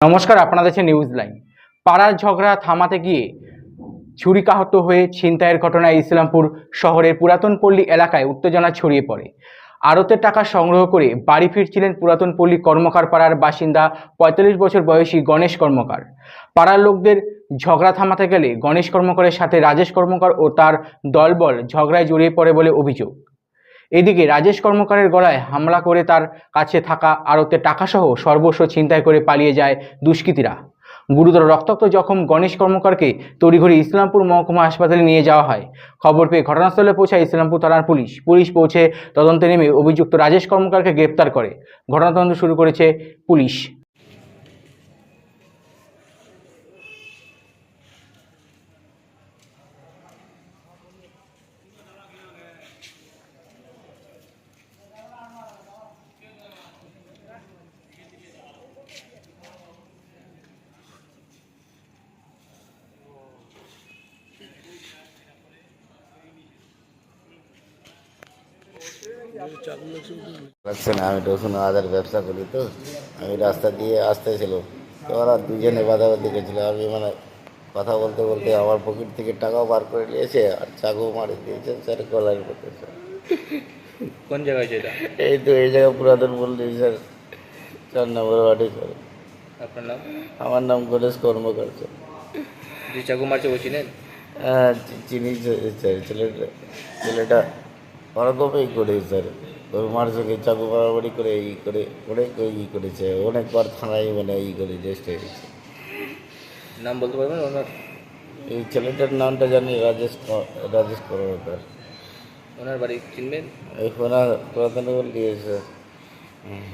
নমস্কার আপনাদের দেখছেন নিউজ লাইন পাড়ার ঝগড়া থামাতে গিয়ে ছুরিকাহত হয়ে ছিনতাইয়ের ঘটনায় ইসলামপুর শহরের পুরাতন পল্লী এলাকায় উত্তেজনা ছড়িয়ে পড়ে। আড়তের টাকা সংগ্রহ করে বাড়ি ফিরছিলেন পুরাতন পল্লী কর্মকার পাড়ার বাসিন্দা পঁয়তাল্লিশ বছর বয়সী গণেশ কর্মকার। পাড়ার লোকদের ঝগড়া থামাতে গেলে গণেশ কর্মকারের সাথে রাজেশ কর্মকার ও তার দলবল ঝগড়ায় জড়িয়ে পড়ে বলে অভিযোগ। এদিকে রাজেশ কর্মকারের গলায় হামলা করে তার কাছে থাকা আড়তে টাকাসহ সর্বস্ব ছিনতাই করে পালিয়ে যায় দুষ্কৃতীরা। গুরুতর রক্তাক্ত জখম গণেশ কর্মকারকে তড়িঘড়ি ইসলামপুর মহকুমা হাসপাতালে নিয়ে যাওয়া হয়। খবর পেয়ে ঘটনাস্থলে পৌঁছায় ইসলামপুর থানার পুলিশ। পুলিশ পৌঁছে তদন্তে নেমে অভিযুক্ত রাজেশ কর্মকারকে গ্রেপ্তার করে। ঘটনা তদন্ত শুরু করেছে পুলিশ। লাগছে না আমি রসুন আদার ব্যবসা করি তো। আমি রাস্তা দিয়ে আসতেছিল তো ওরা দুজনে বাধাবাধি করছিল। আমি মানে কথা বলতে বলতে আমার পকেট থেকে টাকাও বার করে নিয়েছে আর চাকু মারি দিয়েছে স্যার কলার করতে স্যার কোন জায়গায় যেটা এই তো এই জায়গা পুরাতন বললি স্যার চার নম্বর ওয়ার্ডে স্যার আপনার নাম? আমার নাম গণেশ কর্মকার স্যার যে চাকু মারছে ও চিনেন হ্যাঁ চিনি স্যার ছেলেটা ছেলেটা ওরকমই করে স্যার। ওর মানুষকে চাকু মারামারি করে ই করে অনেক ই করেছে। অনেকবার থানায় মানে ই করে চেষ্টা হয়েছে নাম বলতে পারবেন ওনার? এই ছেলেটার নামটা জানি রাজেশ রাজেশ কর্মকার ওনার বাড়ি চিনবেন? এই ফোনা পুরাতন বল দিয়েছে হুম।